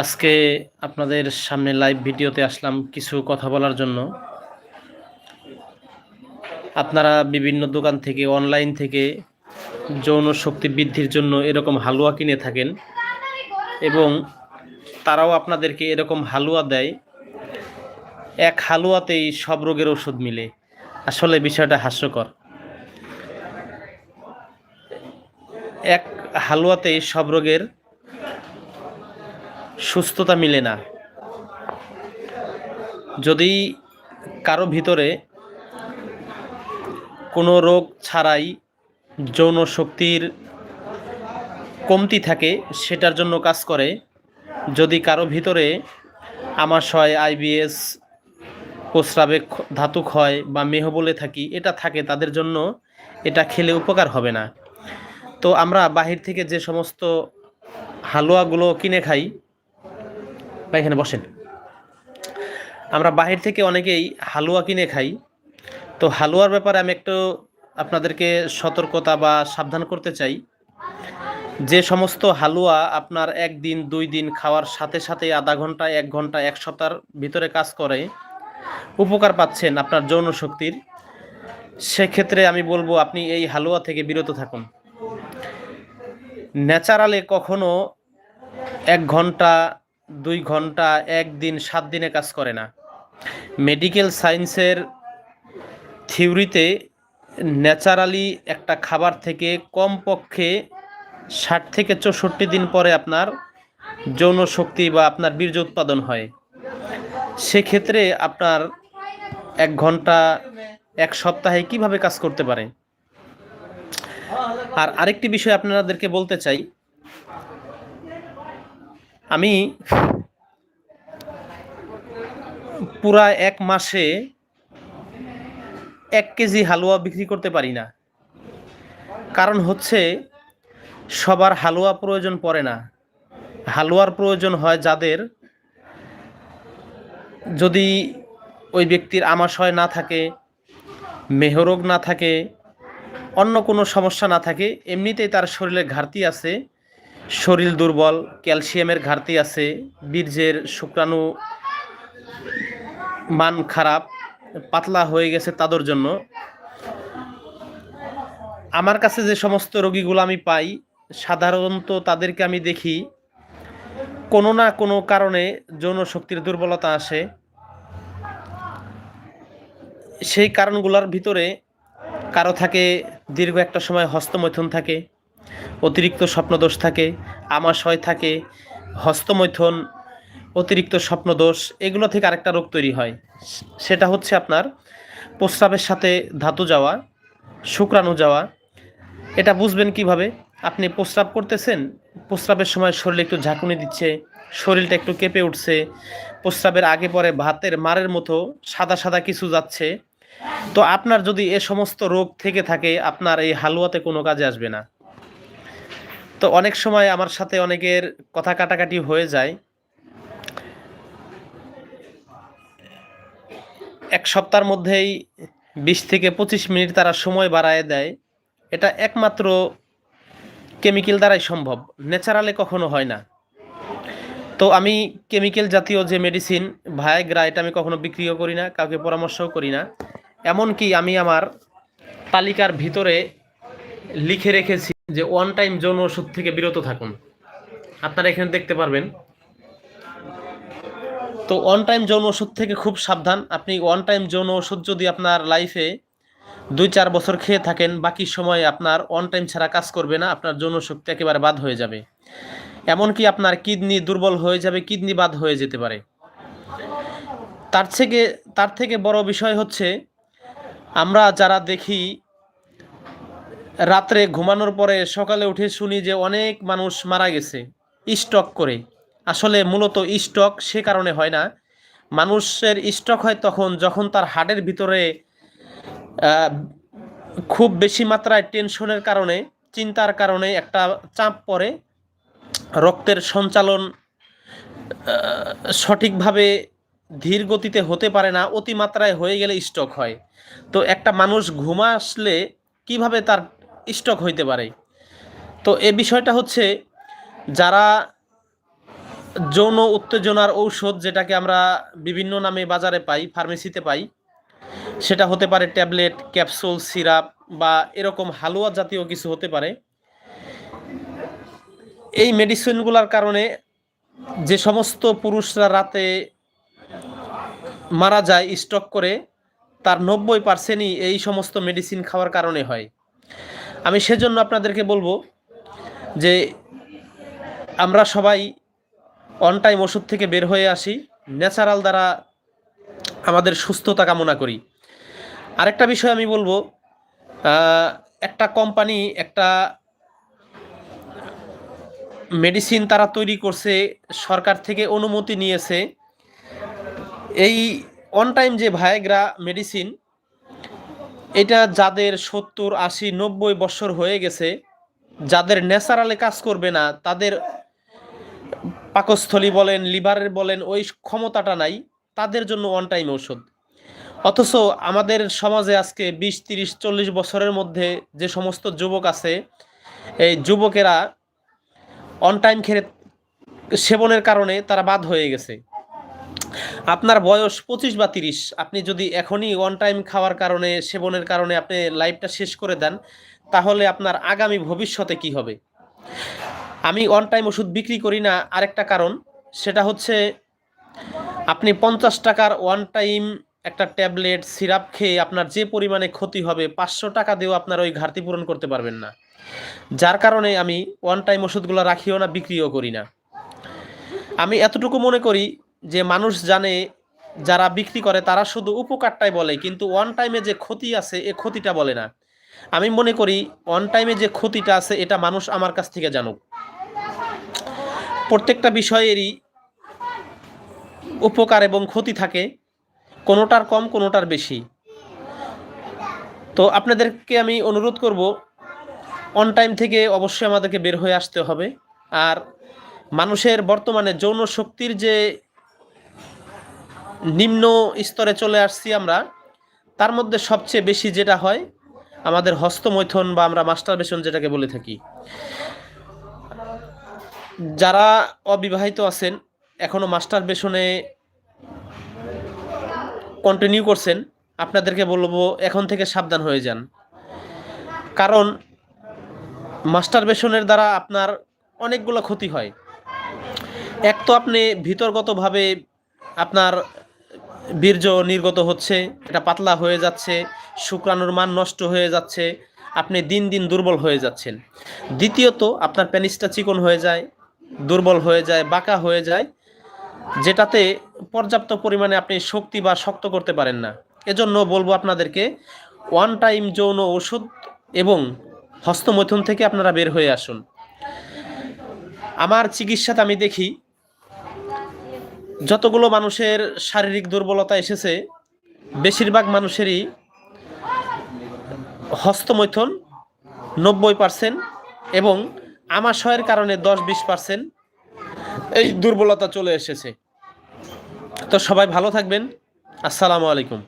আজকে আপনাদের সামনে লাইভ ভিডিওতে আসলাম কিছু কথা বলার জন্য। আপনারা বিভিন্ন দোকান থেকে অনলাইন থেকে যৌন শক্তি বৃদ্ধির জন্য এরকম হালুয়া কিনে থাকেন এবং তারাও আপনাদেরকে এরকম হালুয়া দেয়। এক হালুয়াতেই সব রোগের ওষুধ মিলে। আসলে বিষয়টা হাস্যকর। এক হালুয়াতেই সব রোগের সুস্থতা মিলে না। যদি কারও ভিতরে কোনো রোগ ছাড়াই যৌন শক্তির কমতি থাকে, সেটার জন্য কাজ করে। যদি কারও ভিতরে আমাশয়, আইবিএস প্রস্রাবে ধাতুক হয় বা মেহ বলে থাকি, এটা থাকে, তাদের জন্য এটা খেলে উপকার হবে না। তো আমরা বাহির থেকে যে সমস্ত হালুয়াগুলো কিনে খাই বা এখানে বসেন। আমরা বাহির থেকে অনেকেই হালুয়া কিনে খাই। তো হালুয়ার ব্যাপারে আমি একটু আপনাদেরকে সতর্কতা বা সাবধান করতে চাই। যে সমস্ত হালুয়া আপনার একদিন, দুই দিন খাওয়ার সাথে সাথে আধা ঘণ্টা, এক ঘণ্টা, এক সপ্তাহের ভিতরে কাজ করে, উপকার পাচ্ছেন আপনার যৌন শক্তির। সেক্ষেত্রে আমি বলব, আপনি এই হালুয়া থেকে বিরত থাকুন। ন্যাচারালে কখনো এক ঘণ্টা দুই ঘণ্টা একদিন সাত দিনে কাজ করে না। মেডিকেল সায়েন্সের থিওরিতে ন্যাচারালি একটা খাবার থেকে কমপক্ষে ষাট থেকে চৌষট্টি দিন পরে আপনার যৌন শক্তি বা আপনার বীর্য উৎপাদন হয়। সেক্ষেত্রে আপনার এক ঘণ্টা, এক সপ্তাহে কীভাবে কাজ করতে পারে? আর আরেকটি বিষয় আপনাদেরকে বলতে চাই আমি পুরা এক মাসে এক কেজি হালুয়া বিক্রি করতে পারি না। কারণ হচ্ছে সবার হালুয়া প্রয়োজন পড়ে না। হালুয়ার প্রয়োজন হয় যাদের যদি ওই ব্যক্তির আমাশয় না থাকে, মেহরোগ না থাকে, অন্য কোনো সমস্যা না থাকে, এমনিতেই তার শরীরে ঘাটতি আছে। শরীর দুর্বল, ক্যালসিয়ামের ঘাটতি আছে, বীর্যের শুক্রাণু মান খারাপ, পাতলা হয়ে গেছে তাদের জন্য। আমার কাছে যে সমস্ত রোগীগুলো আমি পাই, সাধারণত তাদেরকে আমি দেখি, কোনো না কোনো কারণে যৌন শক্তির দুর্বলতা আসে। সেই কারণগুলোর ভিতরে কারও থাকে, দীর্ঘ একটা সময় হস্তমৈথুন থাকে অতিরিক্ত স্বপ্নদোষ থাকে, আমাশয় থাকে, হস্তমৈথন, অতিরিক্ত স্বপ্নদোষ, এগুলো থেকে আরেকটা রোগ তৈরি হয়। সেটা হচ্ছে আপনার প্রস্রাবের সাথে ধাতু যাওয়া, শুক্রাণু যাওয়া। এটা বুঝবেন কীভাবে? আপনি প্রস্রাব করতেছেন, প্রস্রাবের সময় শরীরে একটু ঝাঁকুনি দিচ্ছে, শরীরটা একটু কেঁপে উঠছে, প্রস্রাবের আগে পরে ভাতের মারের মতো সাদা সাদা কিছু যাচ্ছে। তো আপনার যদি এ সমস্ত রোগ থেকে থাকে, আপনার এই হালুয়াতে কোনো কাজে আসবে না। তো অনেক সময় আমার সাথে অনেকের কথা কাটাকাটি হয়ে যায়। এক সপ্তাহের মধ্যেই বিশ থেকে পঁচিশ মিনিট তারা সময় বাড়ায় দেয়। এটা একমাত্র কেমিক্যাল দ্বারাই সম্ভব, ন্যাচারালে কখনো হয় না। তো আমি কেমিক্যাল জাতীয় যে মেডিসিন, ভায়াগ্রা, এটা আমি কখনো বিক্রিও করি না, কাউকে পরামর্শও করি না। এমনকি আমি আমার তালিকার ভিতরে লিখে রেখেছি। যে ওয়ান টাইম যৌন ওষুধ থেকে বিরত থাকুন। আপনারা এখানে দেখতে পারবেন। তো ওয়ান টাইম যৌন ওষুধ থেকে খুব সাবধান। আপনি ওয়ান টাইম যৌন ওষুধ যদি আপনার লাইফে দুই চার বছর খেয়ে থাকেন, বাকি সময় আপনার অন টাইম ছাড়া কাজ করবে না, আপনার যৌন শক্তি একেবারে বাদ হয়ে যাবে। এমনকি আপনার কিডনি দুর্বল হয়ে যাবে, কিডনি বাদ হয়ে যেতে পারে। তার থেকে তার থেকে বড় বিষয় হচ্ছে, আমরা যারা দেখি রাত্রে ঘুমানোর পরে সকালে উঠে শুনি যে অনেক মানুষ মারা গেছে, স্টক করে। আসলে মূলত স্টক সে কারণে হয় না। মানুষের স্টক হয় তখন যখন তার হার্টের ভিতরে খুব বেশি মাত্রায় টেনশনের কারণে, চিন্তার কারণে একটা চাপ পড়ে। রক্তের সঞ্চালন সঠিকভাবে ধীর গতিতে হতে পারে না, অতিমাত্রায় হয়ে গেলে স্টক হয়। তো একটা মানুষ ঘুমা আসলে কীভাবে তার স্ট্রোক হইতে পারে। তো এ বিষয়টা হচ্ছে যারা যৌন উত্তেজনার ঔষধ যেটাকে আমরা বিভিন্ন নামে বাজারে পাই, ফার্মেসিতে পাই, সেটা হতে পারে ট্যাবলেট, ক্যাপসুল, সিরাপ বা এরকম হালুয়া জাতীয় কিছু হতে পারে। এই মেডিসিনগুলোর কারণে যে সমস্ত পুরুষরা রাতে মারা যায় স্টক করে, তার নব্বই পার্সেন্টই এই সমস্ত মেডিসিন খাওয়ার কারণে হয়। আমি সেজন্য আপনাদেরকে বলব যে আমরা সবাই অন টাইম ওষুধ থেকে বের হয়ে আসি ন্যাচারাল দ্বারা আমাদের সুস্থতা কামনা করি। আরেকটা বিষয় আমি বলব একটা কোম্পানি একটা মেডিসিন তারা তৈরি করছে, সরকার থেকে অনুমতি নিয়েছে। এই অন টাইম যে ভায়াগ্রা মেডিসিন এটা যাদের সত্তর, আশি, নব্বই বছর হয়ে গেছে, যাদের ন্যাচারালে কাজ করবে না, তাদের পাকস্থলী বলেন, লিভারের বলেন, ওই ক্ষমতাটা নাই, তাদের জন্য অন টাইম ওষুধ অথচ আমাদের সমাজে আজকে বিশ, তিরিশ, চল্লিশ বছরের মধ্যে যে সমস্ত যুবক আছে, এই যুবকেরা অন টাইম খেয়ে সেবনের কারণে তারা বাদ হয়ে গেছে। আপনার বয়স পঁচিশ বা তিরিশ, আপনি যদি এখনই ওয়ান টাইম খাওয়ার কারণে, সেবনের কারণে আপনি লাইফটা শেষ করে দেন, তাহলে আপনার আগামী ভবিষ্যতে কি হবে? আমি ওয়ান টাইম ওষুধ বিক্রি করি না, আরেকটা কারণ, সেটা হচ্ছে আপনি পঞ্চাশ টাকার ওয়ান টাইম একটা ট্যাবলেট, সিরাপ খেয়ে আপনার যে পরিমাণে ক্ষতি হবে, পাঁচশো টাকা দিয়েও আপনার ওই ঘাটতি পূরণ করতে পারবেন না। যার কারণে আমি ওয়ান টাইম ওষুধগুলো রাখিও না, বিক্রিও করি না। আমি এতটুকু মনে করি যে মানুষ জানে, যারা বিক্রি করে, তারা শুধু উপকারটাই বলে, কিন্তু ওয়ান টাইমে যে ক্ষতি আছে, এ ক্ষতিটা বলে না। আমি মনে করি অন টাইমে যে ক্ষতিটা আছে, এটা মানুষ আমার কাছ থেকে জানুক। প্রত্যেকটা বিষয়েরই উপকার এবং ক্ষতি থাকে, কোনোটার কম, কোনোটার বেশি। তো আপনাদেরকে আমি অনুরোধ করব অন টাইম থেকে অবশ্যই আমাদেরকে বের হয়ে আসতে হবে। আর মানুষের বর্তমানে যৌন শক্তির যে নিম্ন স্তরে চলে আসছি আমরা। তার মধ্যে সবচেয়ে বেশি যেটা হয়, আমাদের হস্তমৈথন বা আমরা মাস্টার বেসন যেটাকে বলে থাকি। যারা অবিবাহিত আছেন, এখনও মাস্টার বেসনে কন্টিনিউ করছেন, আপনাদেরকে বলব এখন থেকে সাবধান হয়ে যান। কারণ মাস্টার বেসনের দ্বারা আপনার অনেকগুলো ক্ষতি হয়। এক তো আপনি ভিতরগতভাবে আপনার বীর্য নির্গত হচ্ছে, এটা পাতলা হয়ে যাচ্ছে, শুক্রাণুর মান নষ্ট হয়ে যাচ্ছে, আপনি দিন দিন দুর্বল হয়ে যাচ্ছেন। দ্বিতীয়ত, আপনার প্যানিসটা চিকন হয়ে যায়, দুর্বল হয়ে যায়, বাঁকা হয়ে যায়, যেটাতে পর্যাপ্ত পরিমাণে আপনি শক্তি বা শক্ত করতে পারেন না। এজন্য বলব আপনাদেরকে ওয়ান টাইম যৌন ওষুধ এবং হস্তমৈথুন থেকে আপনারা বের হয়ে আসুন। আমার চিকিৎসাতে আমি দেখি যতগুলো মানুষের শারীরিক দুর্বলতা এসেছে, বেশিরভাগ মানুষেরই হস্তমৈথন নব্বই পার্সেন্ট এবং আমাশয়ের কারণে দশ বিশ পার্সেন্ট এই দুর্বলতা চলে এসেছে। তো সবাই ভালো থাকবেন। আসসালামু আলাইকুম।